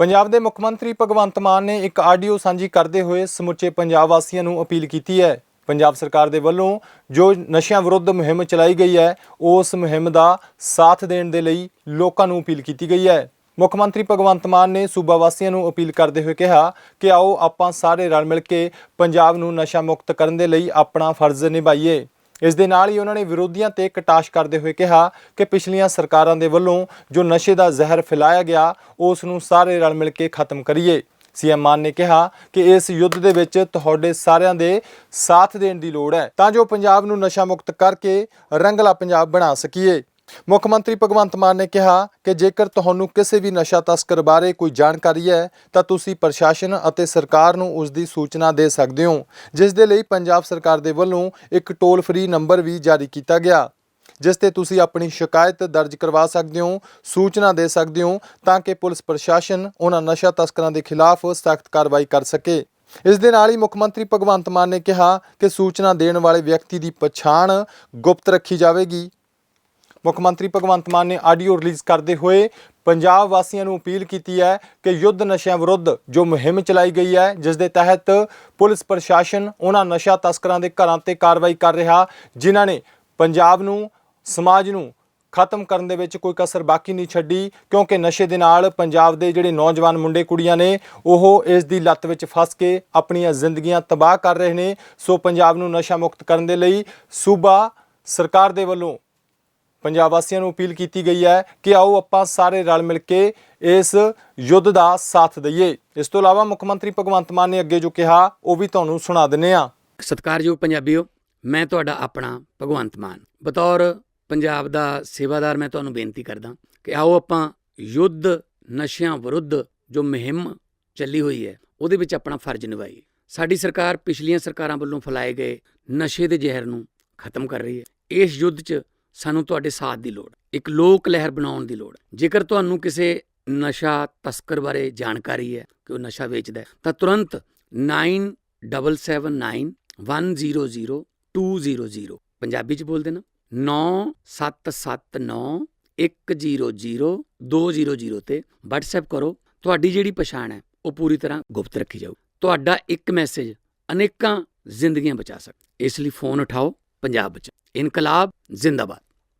ਪੰਜਾਬ ਦੇ ਮੁੱਖ ਮੰਤਰੀ ਭਗਵੰਤ ਮਾਨ ਨੇ ਇੱਕ ਆਡੀਓ ਸਾਂਝੀ ਕਰਦੇ ਹੋਏ ਸਮੁੱਚੇ ਪੰਜਾਬ ਵਾਸੀਆਂ ਨੂੰ ਅਪੀਲ ਕੀਤੀ ਹੈ। ਪੰਜਾਬ ਸਰਕਾਰ ਦੇ ਵੱਲੋਂ ਜੋ ਨਸ਼ਿਆਂ ਵਿਰੁੱਧ ਮੁਹਿੰਮ ਚਲਾਈ ਗਈ ਹੈ, ਉਸ ਮੁਹਿੰਮ ਦਾ ਸਾਥ ਦੇਣ ਦੇ ਲਈ ਲੋਕਾਂ ਨੂੰ ਅਪੀਲ ਕੀਤੀ ਗਈ ਹੈ। ਮੁੱਖ ਮੰਤਰੀ ਭਗਵੰਤ ਮਾਨ ਨੇ ਸੂਬਾ ਵਾਸੀਆਂ ਨੂੰ ਅਪੀਲ ਕਰਦੇ ਹੋਏ ਕਿਹਾ ਕਿ ਆਓ ਆਪਾਂ ਸਾਰੇ ਰਲ ਮਿਲ ਕੇ ਪੰਜਾਬ ਨੂੰ ਨਸ਼ਾ ਮੁਕਤ ਕਰਨ ਦੇ ਲਈ ਆਪਣਾ ਫਰਜ਼ ਨਿਭਾਈਏ। ਇਸ ਦੇ ਨਾਲ ਹੀ ਉਹਨਾਂ ਨੇ ਵਿਰੋਧੀਆਂ ਤੇ ਕਟਾਸ਼ ਕਰਦੇ ਹੋਏ ਕਿਹਾ ਕਿ ਪਿਛਲੀਆਂ ਸਰਕਾਰਾਂ ਦੇ ਵੱਲੋਂ ਜੋ ਨਸ਼ੇ ਦਾ ਜ਼ਹਿਰ ਫੈਲਾਇਆ ਗਿਆ, ਉਸ ਨੂੰ ਸਾਰੇ ਰਲ ਮਿਲ ਕੇ ਖਤਮ ਕਰੀਏ। ਸੀਐਮ ਮਾਨ ਨੇ ਕਿਹਾ ਕਿ ਇਸ ਯੁੱਧ ਦੇ ਵਿੱਚ ਤੁਹਾਡੇ ਸਾਰਿਆਂ ਦੇ ਸਾਥ ਦੇਣ ਦੀ ਲੋੜ ਹੈ। ਤਾਂ ਜੋ ਪੰਜਾਬ ਨੂੰ ਨਸ਼ਾ ਮੁਕਤ ਕਰਕੇ ਰੰਗਲਾ ਪੰਜਾਬ ਬਣਾ ਸਕੀਏ। ਮੁੱਖ ਮੰਤਰੀ ਭਗਵੰਤ ਮਾਨ ਨੇ ਕਿਹਾ ਕਿ ਜੇਕਰ ਤੁਹਾਨੂੰ ਕਿਸੇ ਵੀ ਨਸ਼ਾ ਤਸਕਰ ਬਾਰੇ ਕੋਈ ਜਾਣਕਾਰੀ ਹੈ, ਤਾਂ ਤੁਸੀਂ ਪ੍ਰਸ਼ਾਸਨ ਅਤੇ ਸਰਕਾਰ ਨੂੰ ਉਸ ਦੀ ਸੂਚਨਾ ਦੇ ਸਕਦੇ ਹੋ, ਜਿਸ ਦੇ ਲਈ ਪੰਜਾਬ ਸਰਕਾਰ ਦੇ ਵੱਲੋਂ ਇੱਕ ਟੋਲ ਫ੍ਰੀ ਨੰਬਰ ਵੀ ਜਾਰੀ ਕੀਤਾ ਗਿਆ। ਜਿਸ ਤੇ ਤੁਸੀਂ ਆਪਣੀ ਸ਼ਿਕਾਇਤ ਦਰਜ ਕਰਵਾ ਸਕਦੇ ਹੋ, ਸੂਚਨਾ ਦੇ ਸਕਦੇ ਹੋ, ਤਾਂ ਕਿ ਪੁਲਿਸ ਪ੍ਰਸ਼ਾਸਨ ਉਹਨਾਂ ਨਸ਼ਾ ਤਸਕਰਾਂ ਦੇ ਖਿਲਾਫ ਸਖਤ ਕਾਰਵਾਈ ਕਰ ਸਕੇ। ਇਸ ਦੇ ਨਾਲ ਹੀ ਮੁੱਖ ਮੰਤਰੀ ਭਗਵੰਤ ਮਾਨ ਨੇ ਕਿਹਾ ਕਿ ਸੂਚਨਾ ਦੇਣ ਵਾਲੇ ਵਿਅਕਤੀ ਦੀ ਪਛਾਣ ਗੁਪਤ ਰੱਖੀ ਜਾਵੇਗੀ। ਮੁੱਖ ਮੰਤਰੀ ਭਗਵੰਤ ਮਾਨ ਨੇ ਆਡੀਓ ਰਿਲੀਜ਼ ਕਰਦੇ ਹੋਏ ਪੰਜਾਬ ਵਾਸੀਆਂ ਨੂੰ ਅਪੀਲ ਕੀਤੀ ਹੈ ਕਿ ਯੁੱਧ ਨਸ਼ਿਆਂ ਵਿਰੁੱਧ ਜੋ ਮੁਹਿੰਮ ਚਲਾਈ ਗਈ ਹੈ, ਜਿਸ ਦੇ ਤਹਿਤ ਪੁਲਿਸ ਪ੍ਰਸ਼ਾਸਨ ਉਹਨਾਂ ਨਸ਼ਾ ਤਸਕਰਾਂ ਦੇ ਘਰਾਂ ਤੇ ਕਾਰਵਾਈ ਕਰ ਰਿਹਾ, ਜਿਨ੍ਹਾਂ ਨੇ ਪੰਜਾਬ ਨੂੰ, ਸਮਾਜ ਨੂੰ ਖਤਮ ਕਰਨ ਦੇ ਵਿੱਚ ਕੋਈ ਕਸਰ ਬਾਕੀ ਨਹੀਂ ਛੱਡੀ, ਕਿਉਂਕਿ ਨਸ਼ੇ ਦੇ ਨਾਲ ਪੰਜਾਬ ਦੇ ਜਿਹੜੇ ਨੌਜਵਾਨ ਮੁੰਡੇ ਕੁੜੀਆਂ ਨੇ, ਉਹ ਇਸ ਦੀ ਲੱਤ ਵਿੱਚ ਫਸ ਕੇ ਆਪਣੀਆਂ ਜ਼ਿੰਦਗੀਆਂ ਤਬਾਹ ਕਰ ਰਹੇ ਨੇ। ਸੋ ਪੰਜਾਬ ਨੂੰ ਨਸ਼ਾ ਮੁਕਤ ਕਰਨ ਦੇ ਲਈ ਸੂਬਾ ਸਰਕਾਰ ਦੇ ਵੱਲੋਂ ਪੰਜਾਬ ਵਾਸੀਆਂ ਨੂੰ ਅਪੀਲ ਕੀਤੀ ਗਈ ਹੈ ਕਿ ਆਓ ਆਪਾਂ ਸਾਰੇ ਰਲ ਮਿਲ ਕੇ ਇਸ ਯੁੱਧ ਦਾ ਸਾਥ ਦਈਏ। ਇਸ ਤੋਂ ਇਲਾਵਾ ਮੁੱਖ ਮੰਤਰੀ ਭਗਵੰਤ ਮਾਨ ਨੇ ਅੱਗੇ ਜੋ ਕਿਹਾ, ਉਹ ਵੀ ਤੁਹਾਨੂੰ ਸੁਣਾ ਦਿੰਨੇ ਆ ਸਤਿਕਾਰਯੋਗ ਪੰਜਾਬੀਓ, ਮੈਂ ਤੁਹਾਡਾ ਆਪਣਾ ਭਗਵੰਤ ਮਾਨ। ਬਤੌਰ ਪੰਜਾਬ ਦਾ ਸੇਵਾਦਾਰ ਮੈਂ ਤੁਹਾਨੂੰ ਬੇਨਤੀ ਕਰਦਾ ਕਿ ਆਓ ਆਪਾਂ ਯੁੱਧ ਨਸ਼ਿਆਂ ਵਿਰੁੱਧ ਜੋ ਮੁਹਿੰਮ ਚੱਲੀ ਹੋਈ ਹੈ, ਉਹਦੇ ਵਿੱਚ ਆਪਣਾ ਫਰਜ਼ ਨਿਭਾਈਏ। ਸਾਡੀ ਸਰਕਾਰ ਪਿਛਲੀਆਂ ਸਰਕਾਰਾਂ ਵੱਲੋਂ ਫੈਲਾਏ ਗਏ ਨਸ਼ੇ ਦੇ ਜ਼ਹਿਰ ਨੂੰ ਖਤਮ ਕਰ ਰਹੀ ਹੈ। ਇਸ ਯੁੱਧ 'ਚ ਸਾਨੂੰ ਤੁਹਾਡੇ ਸਾਥ ਦੀ ਲੋੜ। ਇੱਕ ਲੋਕ ਲਹਿਰ ਬਣਾਉਣ ਦੀ ਲੋੜ। ਜੇਕਰ ਤੁਹਾਨੂੰ ਕਿਸੇ ਨਸ਼ਾ ਤਸਕਰ ਬਾਰੇ ਜਾਣਕਾਰੀ ਹੈ ਕਿ ਉਹ ਨਸ਼ਾ ਵੇਚਦਾ ਹੈ, ਤਾਂ ਤੁਰੰਤ 977791000200 ਪੰਜਾਬੀ ਚ ਬੋਲ ਦੇਣਾ। 9779100200 ਤੇ WhatsApp ਕਰੋ। ਤੁਹਾਡੀ ਜਿਹੜੀ ਪਛਾਣ ਹੈ, ਉਹ ਪੂਰੀ ਤਰ੍ਹਾਂ ਗੁਪਤ ਰੱਖੀ ਜਾਊ। ਤੁਹਾਡਾ ਇੱਕ ਮੈਸੇਜ ਅਨੇਕਾਂ ਜ਼ਿੰਦਗੀਆਂ ਬਚਾ ਸਕਦਾ ਇਸ ਲਈ ਫੋਨ ਉਠਾਓ। ਪੰਜਾਬ ਬਚਾਓ ਇਨਕਲਾਬ ਜ਼ਿੰਦਾਬਾਦ।